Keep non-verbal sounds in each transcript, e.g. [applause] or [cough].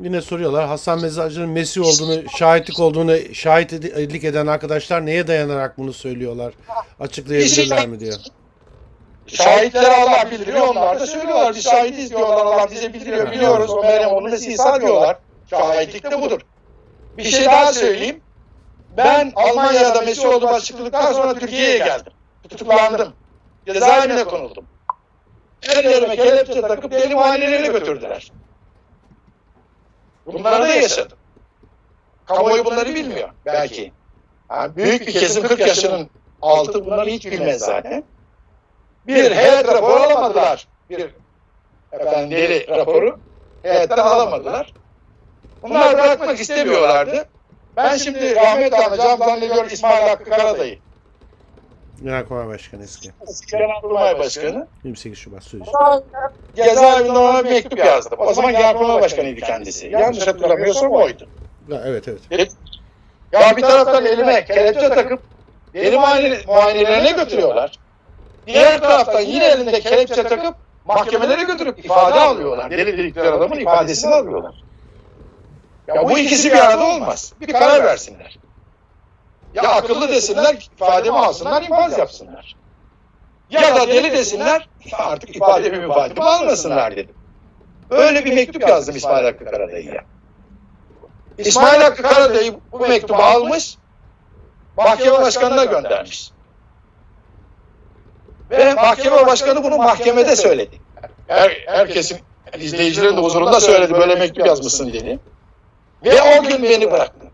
Yine soruyorlar Hasan Mezarcı'nın Mesih olduğunu, şahitlik olduğunu şahitlik eden arkadaşlar neye dayanarak bunu söylüyorlar? Açıklayabilirler mi diyor. Şahitleri Allah bildiriyor. Onlar da söylüyorlar. Biz şahidiz diyorlar. Allah bize bildiriyor. Biliyoruz. O Meryem onu Mesih İsa diyorlar. Şahitlik de budur. Bir şey daha söyleyeyim. Ben Almanya'da Mesih olduğum açıkladıktan sonra Türkiye'ye geldim. Tutuklandım. Cezaevine konuldum. Ellerime kelepçe takıp deli muayenelerine götürdüler. Bunları da yaşadım. Kamuoyu bunları bilmiyor belki. Yani büyük bir kesim 40 yaşının altı bunları hiç bilmez zaten. Bir heyet raporu alamadılar. Bir efendim deli raporu heyetten alamadılar. Bunlar bırakmak istemiyorlardı. Ben şimdi rahmet alacağım zannediyorum İsmail Hakkı Karadayı. Genelkurmay Başkanı eski. Genelkurmay Başkanı. 28 Şubat sözcü. Cezaevinden ona bir mektup yazdım. O zaman Genelkurmay Başkanıydı kendisi. Yanlış hatırlamıyorsam oydu. Ha, evet evet. Ya bir taraftan elime kelepçe takıp deli muayene, muayenelerine götürüyorlar. Diğer taraftan yine elinde kelepçe takıp mahkemelere götürüp ifade alıyorlar. Deli dedikleri adamın ifadesini alıyorlar. Ya bu ikisi bir arada olmaz. Bir karar versinler. Ya akıllı desinler, ifademi alsınlar, infaz yapsınlar. Ya da deli desinler, artık ifademi ifademi almasınlar dedim. Öyle bir mektup yazdım İsmail Hakkı Karadayı'ya. İsmail Hakkı Karadayı bu mektubu almış, mahkeme başkanına göndermiş. Ve mahkeme başkanı bunu mahkemede söyledi. Her, herkesin izleyicilerin de huzurunda söyledi böyle mektup yazmışsın dedi. Ve o gün beni bıraktı.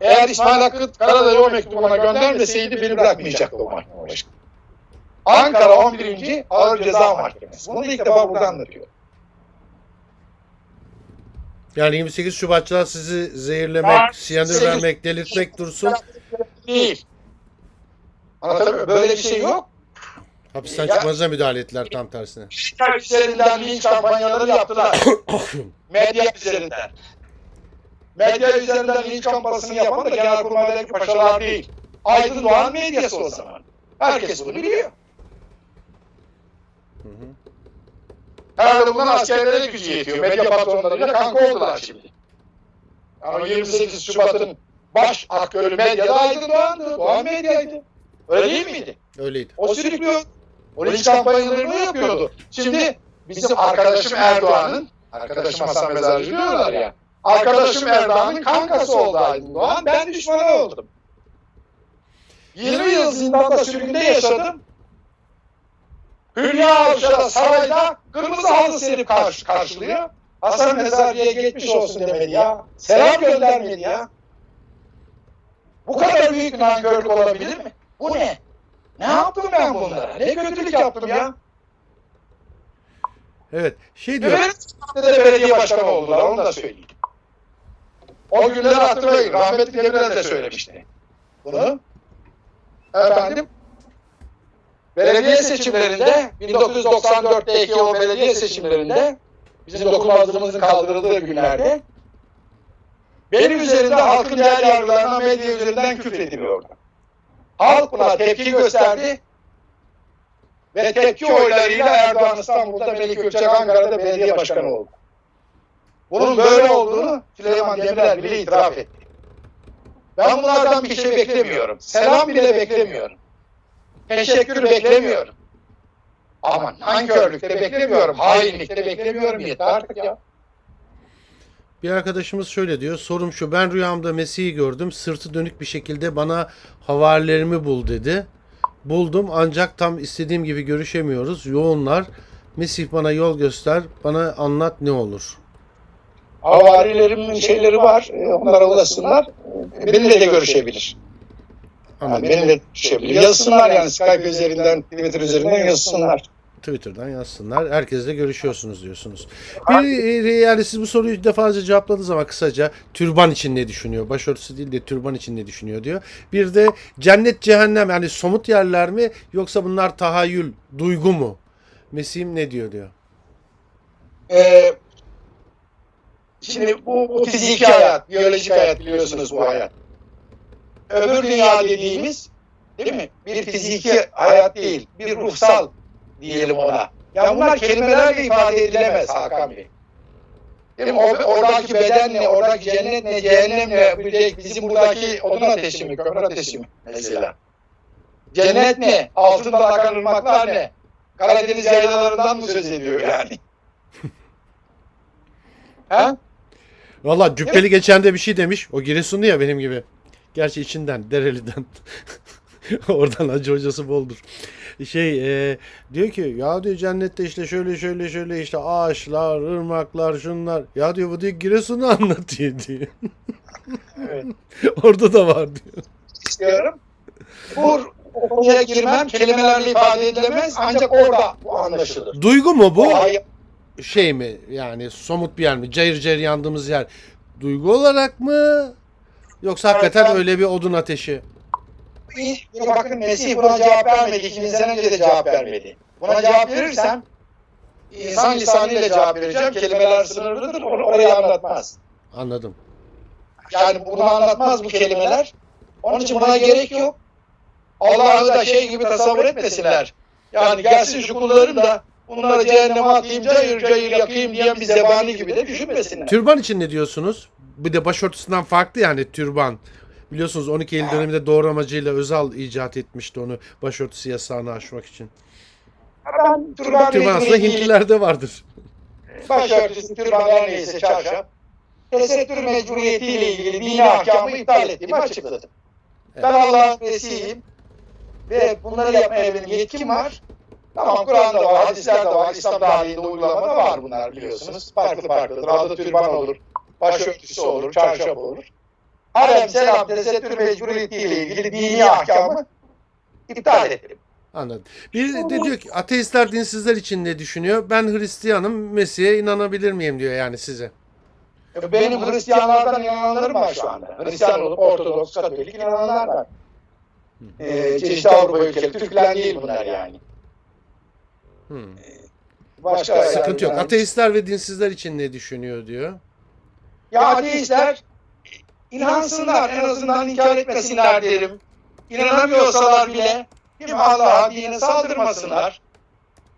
Eğer İsmail Hakkı Karadayı o mektubu bana göndermeseydi beni bırakmayacaktı o mahkeme başkanı. Ankara 11. Ağır Ceza Mahkemesi. Bunu da ilk defa burada anlatıyor. Yani 28 Şubatçılar sizi zehirlemek, Ya, siyanür vermek, delirtmek dursun. Değil. Anlatabiliyor muyum? Böyle bir şey yok. Hapisten Ya- çıkmanıza müdahale ettiler tam tersine. Twitter üzerinden linç kampanyaları yaptılar. [coughs] Medya üzerinden. Medya üzerinden linç kampanyasını yapan da Genelkurmay'daki paşalar değil. Aydın Doğan medyası o zaman. Herkes bunu biliyor. Hı hı. Herhalde bundan askerlere gücü yetiyor. Medya patronlarıyla kanka oldular şimdi. Yani o 28 Şubat'ın baş aktörü medyada Aydın Doğan'dı. Doğan medyaydı. Öyle değil miydi? Öyleydi. O sürüklüyor. O linç kampanyalarını yapıyordu. Şimdi bizim arkadaşım Erdoğan'ın, arkadaşım Hasan Mezarcı diyorlar ya. Arkadaşım Erdoğan'ın kankası oldu Aydın Doğan. Ben düşmanı oldum. 20 yıl zindanda sürgünde yaşadım. Hülya Avşar'a sarayda kırmızı halı serip karşı, karşılıyor. Hasan Mezarcı'ya geçmiş olsun demedi ya. Selam göndermedi ya. Bu kadar büyük nankörlük olabilir mi? Bu ne? Ne yaptım ben bunlara? Ne kötülük yaptım ya? Evet. Şey diyor. Evet, belediye başkanı oldular, onu da söyleyeyim. O günleri hatırlayın, rahmetli Demirel de söylemişti. Bunu. Efendim, belediye seçimlerinde, 1994'teki o belediye seçimlerinde, bizim dokunulmazlığımızın kaldırıldığı günlerde, benim üzerimde halkın değer yargılarına medya üzerinden küfrediliyordu. Halk buna tepki gösterdi ve tepki oylarıyla Erdoğan İstanbul'da Melik Gökçek Ankara'da belediye başkanı oldu. Bunun böyle olduğunu Süleyman Demirel bile itiraf etti. Ben bunlardan bir şey beklemiyorum. Selam bile beklemiyorum. Teşekkür beklemiyorum. Ama nankörlük de beklemiyorum. Hainlik de beklemiyorum. Yeter artık ya. Bir arkadaşımız şöyle diyor. Sorum şu. Ben rüyamda Mesih'i gördüm. Sırtı dönük bir şekilde bana havarilerimi bul dedi. Buldum ancak tam istediğim gibi görüşemiyoruz. Yoğunlar. Mesih bana yol göster. Bana anlat ne olur. Havarilerimin şeyleri var. e, Onlara ulaşsınlar. Benimle de görüşebilir. Yani benimle görüşebilir. Yazsınlar yani Skype üzerinden, Twitter üzerinden yazsınlar. Twitter'dan yazsınlar. Herkesle görüşüyorsunuz diyorsunuz. Bir, e, yani siz bu soruyu defalarca cevapladınız ama kısaca türban için ne düşünüyor? Başörtüsü değil de türban için ne düşünüyor diyor. Bir de cennet cehennem yani somut yerler mi yoksa bunlar tahayyül, duygu mu? Mesih'im ne diyor diyor. Ee, şimdi bu, bu fiziki hayat, biyolojik hayat biliyorsunuz bu hayat. Öbür dünya dediğimiz değil mi? Bir fiziki hayat değil, bir ruhsal diyelim ona. Ya bunlar kelimelerle ifade edilemez Hakan Bey. Değil mi? Oradaki beden ne, oradaki cennet ne, cehennem ne, bizim buradaki odun ateşi mi, kömür ateşi mi mesela? Cennet ne? Altından akan ırmaklar ne? Karadeniz yaylalarından mı söz ediyor yani? [laughs] ha? Valla cübbeli geçen de bir şey demiş. O Giresunlu ya benim gibi. Gerçi içinden, Dereli'den. [laughs] Oradan acı hocası boldur. Şey e, diyor ki ya diyor cennette işte şöyle şöyle şöyle işte ağaçlar, ırmaklar, şunlar. Ya diyor bu diyor Giresun'u anlatıyor diyor. Evet. [laughs] Orada da var diyor. istiyorum. Bu konuya girmem kelimelerle ifade edilemez ancak orada bu anlaşılır. Duygu mu bu? Bu hay- Şey mi yani somut bir yer mi? Cayır cayır yandığımız yer. Duygu olarak mı? Yoksa hakikaten Evet, öyle bir odun ateşi. bakın Mesih buna cevap vermedi. 2000 sene önce de cevap vermedi. Buna cevap verirsem insan lisanıyla cevap vereceğim. Kelimeler sınırlıdır. or- Orayı anlatmaz. Anladım. Yani bunu anlatmaz bu kelimeler. Onun için buna gerek yok. Allah'ı da şey gibi tasavvur etmesinler. Yani gelsin şu kullarım da bunları cehenneme atayım, cayır cayır yakayım diyen bir zebani gibi de düşünmesinler. Türban için ne diyorsunuz? Bir de başörtüsünden farklı yani türban. Biliyorsunuz 12 Eylül döneminde doğramacıyla Özal icat etmişti onu başörtüsü yasağını aşmak için. Ben türban Türban aslında Hintlilerde vardır. başörtüsü, türbanlar neyse çarşaf. Tesettür mecburiyetiyle ilgili dini ahkamı iptal ettiğimi açıkladım. Ben Allah'ın Mesih'iyim ve bunları yapmaya benim yetkim var. Tamam Kur'an'da var, hadislerde var, İslam tarihinde uygulamada var bunlar biliyorsunuz. Farklı farklıdır. Adı türban olur, başörtüsü olur, çarşaf olur. Harem, selam, tesettür mecburiyetiyle ilgili dini ahkamı iptal ettim. Anladım. Bir de diyor ki ateistler dinsizler için ne düşünüyor? Ben Hristiyanım Mesih'e inanabilir miyim diyor yani size. Benim Hristiyanlardan inananlarım var şu anda. Hristiyan olup Ortodoks, Katolik inananlar var. Ee, çeşitli Avrupa ülkeleri, Türkler değil bunlar yani. Hmm. Başka Sıkıntı yok. Ateistler ve dinsizler için ne düşünüyor diyor. Ya ateistler inansınlar, en azından inkar etmesinler derim. İnanamıyorsalar bile kim Allah'a, dine saldırmasınlar.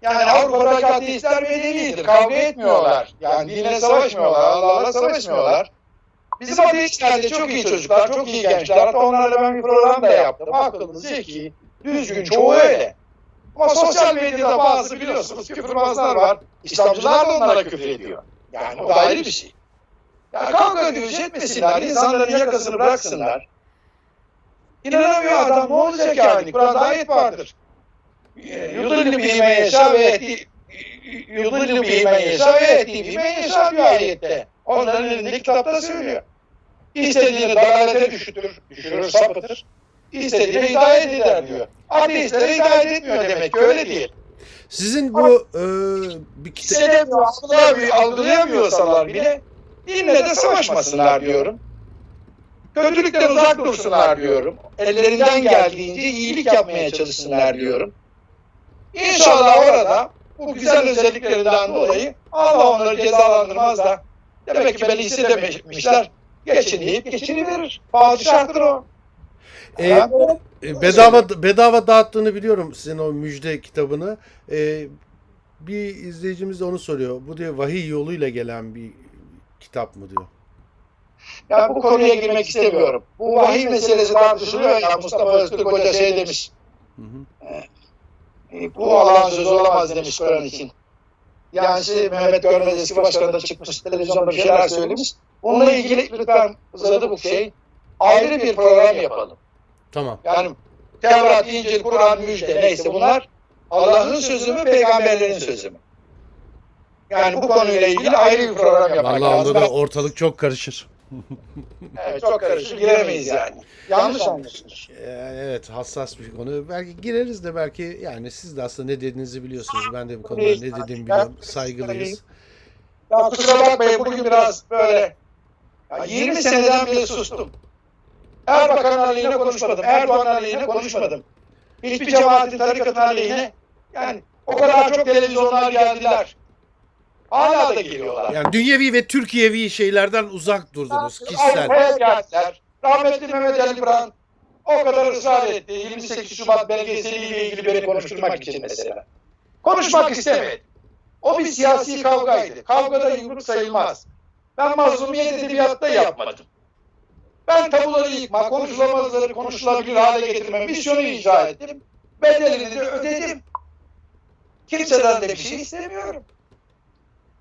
Yani Avrupa'daki ateistler medenidir, kavga etmiyorlar. Yani dinle savaşmıyorlar, Allah'la savaşmıyorlar. Bizim ateistler de çok iyi çocuklar, çok iyi gençler. Hatta onlarla ben bir program da yaptım. Akıllı, zeki, düzgün, çoğu öyle. Ama sosyal medyada bazı biliyorsunuz küfürbazlar var. İslamcılar da onlara küfür ediyor. Yani o da ayrı bir şey. Ya kavga dövüş etmesinler, insanların yakasını bıraksınlar. İnanamıyor adam, ne olacak yani? Kur'an'da ayet vardır. Yudilli bime yeşâ ve eti yudilli bime yeşâ ve eti bime yeşâ bir ayette. Onların elinde kitapta söylüyor. İstediğini dalalete düşürür, düşürür, sapıtır. İstediğine hidayet eder diyor. Ateistlere hidayet etmiyor demek ki öyle değil. Sizin bu e, bir kitap algılayamıyorsalar bile dinle de savaşmasınlar diyorum. Kötülükten uzak dursunlar diyorum. Ellerinden geldiğince iyilik yapmaya çalışsınlar diyorum. İnşallah orada bu güzel özelliklerinden dolayı Allah onları cezalandırmaz da demek ki beni istememişler. Geçin deyip geçiniverir. Padişahtır o. e, Ha? E, bedava bedava dağıttığını biliyorum sizin o müjde kitabını. E, bir izleyicimiz de onu soruyor. Bu diyor vahiy yoluyla gelen bir kitap mı diyor. Yani bu konuya girmek istemiyorum. Bu vahiy meselesi tartışılıyor ya Mustafa Öztürk Hoca şey demiş. Hı hı. E, Bu Allah'ın sözü olamaz demiş Kur'an için. Yani işte Mehmet Görmez eski başkanı da çıkmış televizyonda bir şeyler söylemiş. Bununla ilgili lütfen uzadı bu şey. Ayrı bir program yapalım. Tamam. Yani Tevrat, İncil, Kur'an, müjde neyse bunlar Allah'ın sözü mü, peygamberlerin sözü mü? Yani bu konuyla ilgili ayrı bir program yapmak Vallahi lazım. onda da ortalık çok karışır. [laughs] Evet, çok karışık, giremeyiz yani. Yanlış anlaşılır. E, evet hassas bir konu. Belki gireriz de belki yani siz de aslında ne dediğinizi biliyorsunuz. Ben de bu konuda ne dediğimi biliyorum. Saygılıyız. Ya kusura bakmayın bugün biraz böyle ya 20 seneden beri sustum. Erbakan aleyhine konuşmadım. Erdoğan aleyhine konuşmadım. Hiçbir cemaatin tarikatın aleyhine yani o kadar çok televizyonlar geldiler. Hala da geliyorlar. Yani dünyevi ve Türkiyevi şeylerden uzak durdunuz. Kişisel. Avrupa'ya geldiler. Rahmetli Mehmet Ali Buran o kadar ısrar etti. 28 Şubat belgeseliyle ilgili beni konuşturmak için mesela. Konuşmak istemedi. O bir siyasi kavgaydı. Kavgada yumruk sayılmaz. Ben mazlumiyet edebiyatta yapmadım. Ben tabuları yıkma, konuşulamazları konuşulabilir hale getirme misyonu icra ettim. Bedelini de ödedim. Kimseden de bir şey istemiyorum.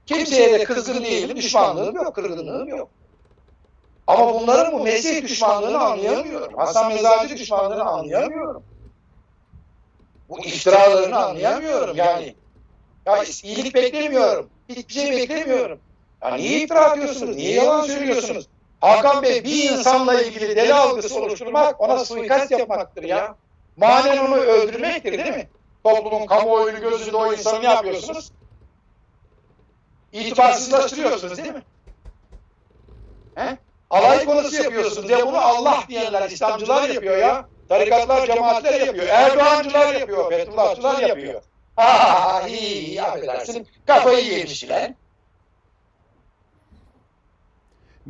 Kimseye de kızgın değilim, düşmanlığım yok, kırgınlığım yok. Ama bunların bu Mesih düşmanlığını anlayamıyorum. Hasan Mezarcı düşmanlığını anlayamıyorum. Bu iftiralarını anlayamıyorum yani. Ya iyilik beklemiyorum. Hiçbir şey beklemiyorum. Ya niye iftira atıyorsunuz? Niye yalan söylüyorsunuz? Hakan Bey bir insanla ilgili deli algısı oluşturmak ona suikast yapmaktır ya. Manen onu öldürmektir değil mi? Toplumun kamuoyunu gözünde o insanı ne yapıyorsunuz? İtibarsızlaştırıyorsunuz değil mi? He? Alay konusu yapıyorsunuz ya bunu Allah diyenler, İslamcılar yapıyor ya. Tarikatlar, cemaatler yapıyor. Erdoğancılar yapıyor, Fethullahçılar yapıyor. Ha iyi affedersin. Kafayı yemişler.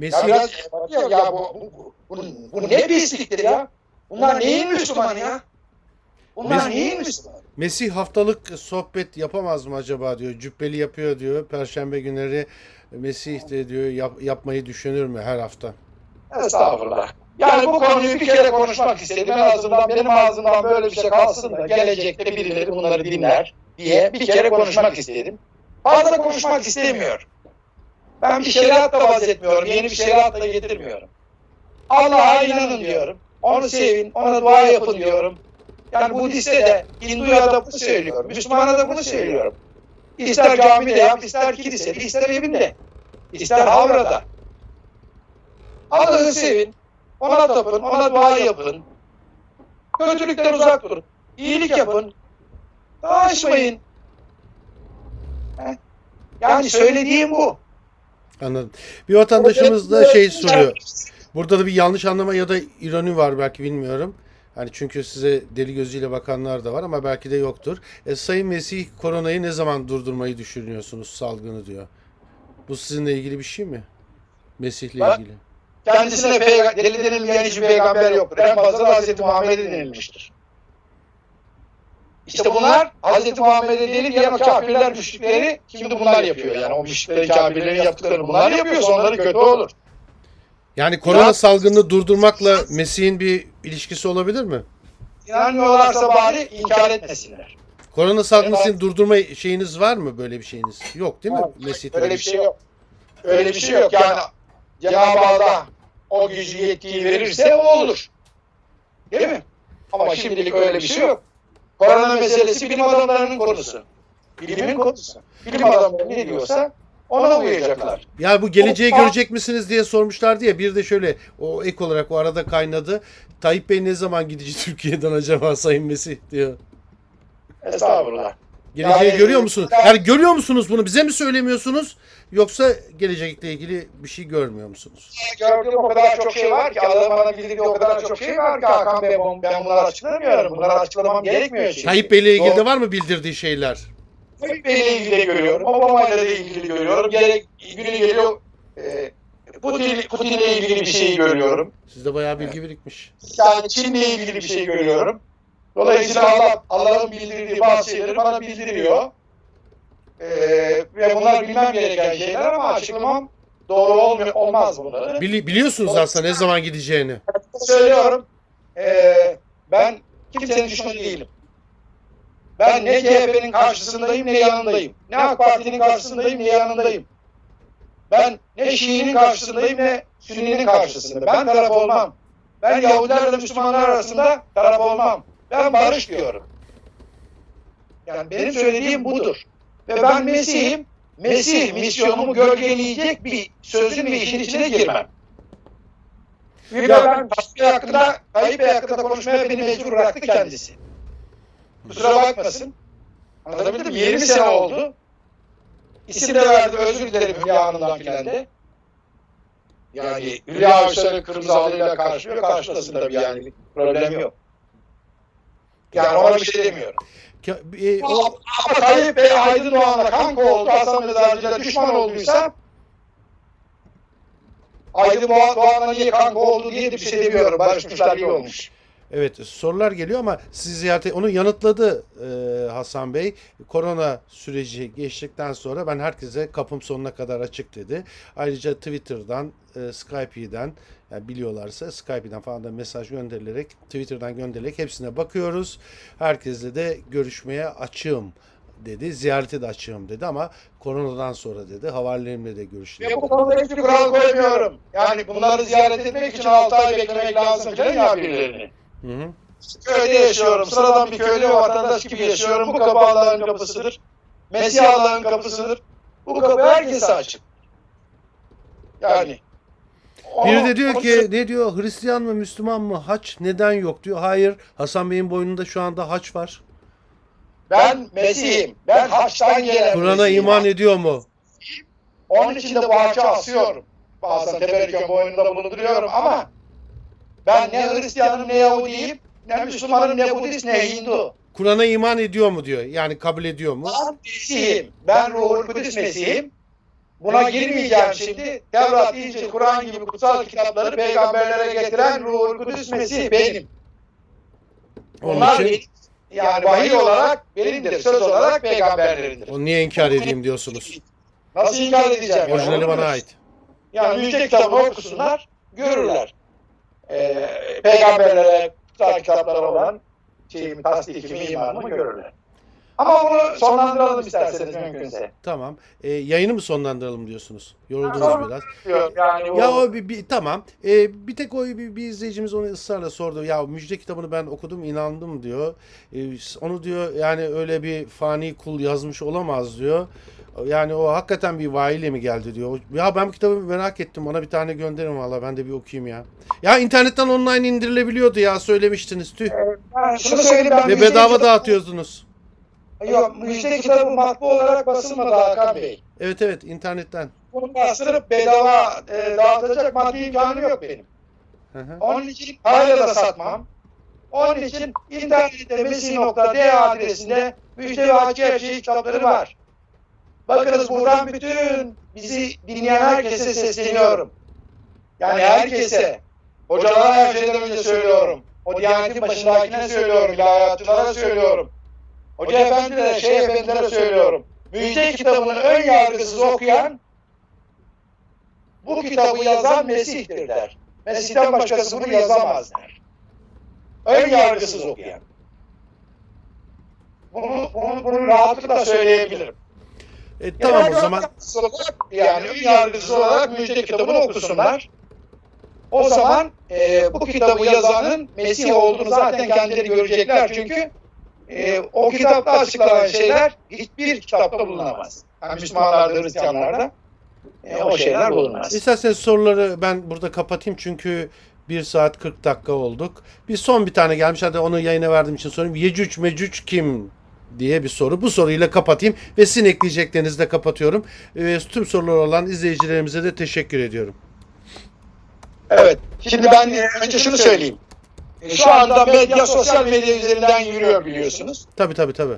Ya Mesih biraz ya, ya bu, bu, bu, bu, bu ne pisliktir ya? Bunlar neyin Müslümanı ya? Bunlar Biz- neyin Müslümanı? Mesih haftalık sohbet yapamaz mı acaba diyor. Cübbeli yapıyor diyor. Perşembe günleri Mesih de diyor yap- yapmayı düşünür mü her hafta? Estağfurullah. Yani bu konuyu bir kere konuşmak istedim. En azından benim ağzımdan böyle bir şey kalsın da gelecekte birileri bunları dinler diye bir kere konuşmak istedim. Fazla konuşmak istemiyorum. Ben bir şeriat da vaz etmiyorum. Yeni bir şeriat da getirmiyorum. Allah'a inanın diyorum. Onu sevin, ona dua yapın diyorum. Yani Budist'e de, Hindu'ya da bunu söylüyorum. Müslümana da bunu söylüyorum. İster camide yap, ister kilisede, ister evinde, ister havrada. Allah'ı sevin, ona tapın, ona dua yapın. Kötülükten uzak durun. İyilik yapın. Savaşmayın. He? Yani söylediğim bu. Anladım. Bir vatandaşımız da şey soruyor. Burada da bir yanlış anlama ya da ironi var belki bilmiyorum. Hani çünkü size deli gözüyle bakanlar da var ama belki de yoktur. E, Sayın Mesih koronayı ne zaman durdurmayı düşünüyorsunuz salgını diyor. Bu sizinle ilgili bir şey mi? Mesih'le Bak- ilgili. Kendisine peyga- deli denilmeyen hiçbir peygamber yoktur. En fazla da Hazreti Muhammed'e denilmiştir. İşte bunlar Hazreti Muhammed'e deli diyen o kafirler müşrikleri şimdi bunlar yapıyor. Yani o müşriklerin kafirlerin yaptıklarını bunlar yapıyor. Sonları kötü olur. Yani korona Ya- salgını durdurmakla Mesih'in bir ilişkisi olabilir mi? İnanmıyorlarsa bari inkar etmesinler. Korona salgını Evet. sizin durdurma şeyiniz var mı böyle bir şeyiniz? Yok değil mi? Mesih'te Öyle bir şey yok. Öyle bir şey yok. Yani Cenab-ı Allah o gücü yetkiyi verirse o olur. Değil mi? Ama şimdilik öyle bir şey yok. Korona meselesi bilim adamlarının konusu. Bilimin konusu. Bilim adamları ne diyorsa ona uyacaklar. Ya bu geleceği O- görecek misiniz diye sormuşlardı ya. Bir de şöyle o ek olarak o arada kaynadı. Tayyip Bey ne zaman gidecek [laughs] Türkiye'den acaba Sayın Mesih diyor. Estağfurullah. Geleceği Yani- görüyor musunuz? Yani görüyor musunuz bunu? Bize mi söylemiyorsunuz? Yoksa gelecekle ilgili bir şey görmüyor musunuz? Gördüğüm o kadar çok şey var ki Allah'ın bana bildirdiği o kadar çok şey var ki Hakan Bey ben ben bunları açıklamıyorum. Bunları açıklamam gerekmiyor çünkü. Tayyip Bey'le ilgili de var mı bildirdiği şeyler? Tayyip Bey'le ilgili de görüyorum. Obama'yla da ilgili görüyorum. Gerek günü geliyor e, Putin, Putin'le ilgili bir şey görüyorum. Sizde bayağı bilgi birikmiş. Yani Çin'le ilgili bir şey görüyorum. Dolayısıyla Allah, Allah'ın bildirdiği bazı şeyleri bana bildiriyor. E, ve bunlar bilmem gereken şeyler ama açıklamam doğru olmuyor, olmaz bunları. Bili- biliyorsunuz aslında ne zaman gideceğini. söylüyorum. Ee, ben kimsenin düşmanı değilim. Ben ne CHP'nin karşısındayım ne yanındayım. Ne AK Parti'nin karşısındayım ne yanındayım. Ben ne Şii'nin karşısındayım ne Sünni'nin karşısında. Ben taraf olmam. Ben Yahudilerle Müslümanlar arasında taraf olmam. Ben barış diyorum. Yani benim söylediğim budur. Ve ben Mesih'im. Mesih misyonumu gölgeleyecek bir sözün ve işin içine girmem. Ve ben Tayyip hakkında, Tayyip Bey hakkında konuşmaya beni mecbur bıraktı kendisi. Kusura bakmasın. Anlatabildim mi? 20 sene oldu. İsim de verdi, özür dilerim Hülya Hanım'dan filan de. Yani Hülya Avşar'ı kırmızı halıyla karşılıyor, karşılasın tabii yani. Bir problem yok. Yani ona bir şey demiyorum. Ka- e, o, Ama Tayyip Bey Aydın Doğan'la kanka oldu, Hasan Mezarcı'yla düşman olduysa Aydın Doğan- Doğan'la niye kanka oldu diye bir şey demiyorum. Barışmışlar iyi olmuş. Evet sorular geliyor ama siz ziyarete onu yanıtladı e, Hasan Bey. Korona süreci geçtikten sonra ben herkese kapım sonuna kadar açık dedi. Ayrıca Twitter'dan, e, Skype'den yani biliyorlarsa Skype'den falan da mesaj gönderilerek Twitter'dan gönderilerek hepsine bakıyoruz. Herkesle de görüşmeye açığım dedi. Ziyarete de açığım dedi ama koronadan sonra dedi. Havarilerimle de görüştüm. Ve bu konuda hiçbir kural koymuyorum. Yani bunları ziyaret etmek için 6 ay beklemek lazım falan ya birilerini. Hı hı. Köyde yaşıyorum. Sıradan bir köylü ve vatandaş gibi yaşıyorum. Bu kapı Allah'ın kapısıdır. Mesih Allah'ın kapısıdır. Bu kapı herkese açık. Yani. Biri de diyor ki ne diyor Hristiyan mı Müslüman mı haç neden yok diyor. Hayır Hasan Bey'in boynunda şu anda haç var. ben Mesih'im. Ben haçtan gelen Kur'an'a iman ediyor mu? Onun için de bu haçı asıyorum. Bazen teberrüken boynunda bulunduruyorum ama ben ne Hristiyanım ne Yahudiyim, ne Müslümanım ne Budist ne Hindu. Kur'an'a iman ediyor mu diyor. Yani kabul ediyor mu? Ben Mesih'im. Ben Ruhul Kudüs Mesih'im. Buna girmeyeceğim şimdi. Tevrat, İncil, Kur'an gibi kutsal kitapları peygamberlere getiren Ruhul Kudüs Mesih benim. Onun Bunlar için benim. Yani vahiy olarak benimdir. Söz olarak peygamberlerindir. onu niye inkar edeyim diyorsunuz. Nasıl inkar edeceğim? Orijinali bana ait. Yani müjde kitabını okusunlar, görürler. Ee, peygamberlere, kutsal kitaplara olan şeyimi, tasdikimi, imanımı görürler. Ama bunu sonlandıralım isterseniz mümkünse. Tamam. E, yayını mı sonlandıralım diyorsunuz? Yoruldunuz Tamam. biraz. Diyorum Yani o, Ya o bir, bir- tamam. E, bir tek o bir, bir izleyicimiz onu ısrarla sordu. Ya müjde kitabını ben okudum inandım diyor. E, onu diyor yani öyle bir fani kul yazmış olamaz diyor. Yani o hakikaten bir vahiyle mi geldi diyor. Ya ben bu kitabı merak ettim. Ona bir tane gönderin valla ben de bir okuyayım ya. Ya internetten online indirilebiliyordu ya söylemiştiniz tüh. ben şunu söyleyeyim ben Ve bedava dağıtıyorsunuz. Yok müjde kitabı matbu olarak basılmadı Hakan Bey. Evet evet internetten. Bunu bastırıp bedava e, dağıtacak maddi imkanım yok benim. Hı hı. Onun için parayla da satmam. Onun için internette mesih.de adresinde müjde ve hacı gerçeği kitapları var. Bakınız buradan bütün bizi dinleyen herkese sesleniyorum. Yani herkese, hocalara her şeyden önce söylüyorum. O diyanetin başındakine söylüyorum, ilahiyatçılara söylüyorum. Hoca efendilere, şeyh efendilere söylüyorum. Müjde kitabını ön yargısız okuyan, bu kitabı yazan Mesih'tir der. Mesih'ten başkası bunu yazamaz der. Ön yargısız okuyan. Bunu, bunu, bunu rahatlıkla söyleyebilirim. E, tamam Yani o zaman. olarak, yani ön yargısız olarak müjde kitabını okusunlar. O zaman e, bu kitabı yazanın Mesih olduğunu zaten kendileri görecekler çünkü e, o kitapta açıklanan şeyler hiçbir kitapta bulunamaz. Yani Müslümanlarda, Hristiyanlarda e, o şeyler bulunmaz. İsterseniz soruları ben burada kapatayım çünkü 1 saat 40 dakika olduk. Bir son bir tane gelmiş. Hadi onu yayına verdiğim için sorayım. Yecüc Mecüc kim diye bir soru. Bu soruyla kapatayım ve sizin ekleyeceklerinizi de kapatıyorum. Ee, tüm sorular olan izleyicilerimize de teşekkür ediyorum. Evet. Şimdi ben e, önce şunu söyleyeyim. E, Şu anda medya sosyal medya üzerinden yürüyor biliyorsunuz. Tabii tabii tabii.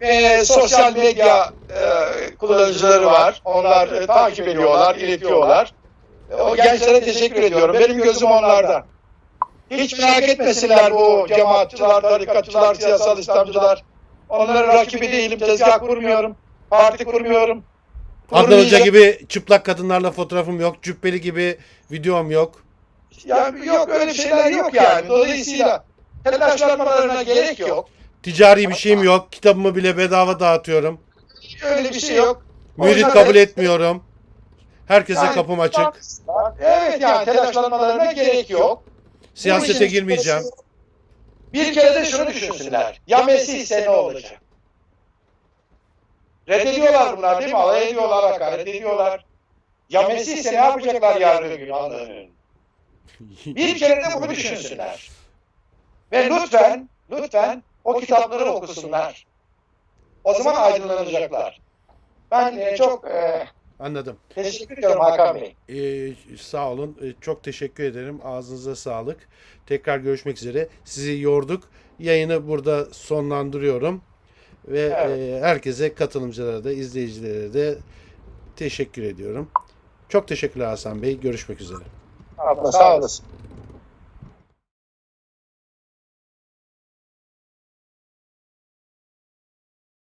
Ve sosyal medya e, kullanıcıları var. Onlar e, takip ediyorlar, iletiyorlar. E, o gençlere teşekkür ediyorum. Benim gözüm onlarda. Hiç merak etmesinler bu cemaatçılar, tarikatçılar, siyasal İslamcılar. Onların rakibi değilim, tezgah kurmuyorum. Parti kurmuyorum. Adnan Hoca gibi çıplak kadınlarla fotoğrafım yok. Cübbeli gibi videom yok. Yani yok öyle şeyler yok yani. Dolayısıyla telaşlanmalarına gerek yok. Ticari bir şeyim yok. Kitabımı bile bedava dağıtıyorum. Öyle bir şey yok. Mürit Onlar- kabul etmiyorum. Herkese Yani- kapım açık. Evet yani telaşlanmalarına gerek yok. Siyasete girmeyeceğim. Bir kere de şunu düşünsünler. Ya Mesih ise ne olacak? Reddediyorlar bunlar değil mi? Alay ediyorlar, hakaret ediyorlar. Ya Mesih ise ne yapacaklar yarın öbür gün Allah'ın önünde? [laughs] Bir kere de bunu düşünsünler. Ve lütfen, lütfen o kitapları okusunlar. O zaman aydınlanacaklar. Ben e, çok e, Anladım. teşekkür ediyorum Hakan Bey. Ee, sağ olun. Ee, çok teşekkür ederim. Ağzınıza sağlık. Tekrar görüşmek üzere. Sizi yorduk. Yayını burada sonlandırıyorum. Ve Evet. e, herkese katılımcılara da izleyicilere de teşekkür ediyorum. Çok teşekkürler Hasan Bey. Görüşmek üzere. Abraçadas.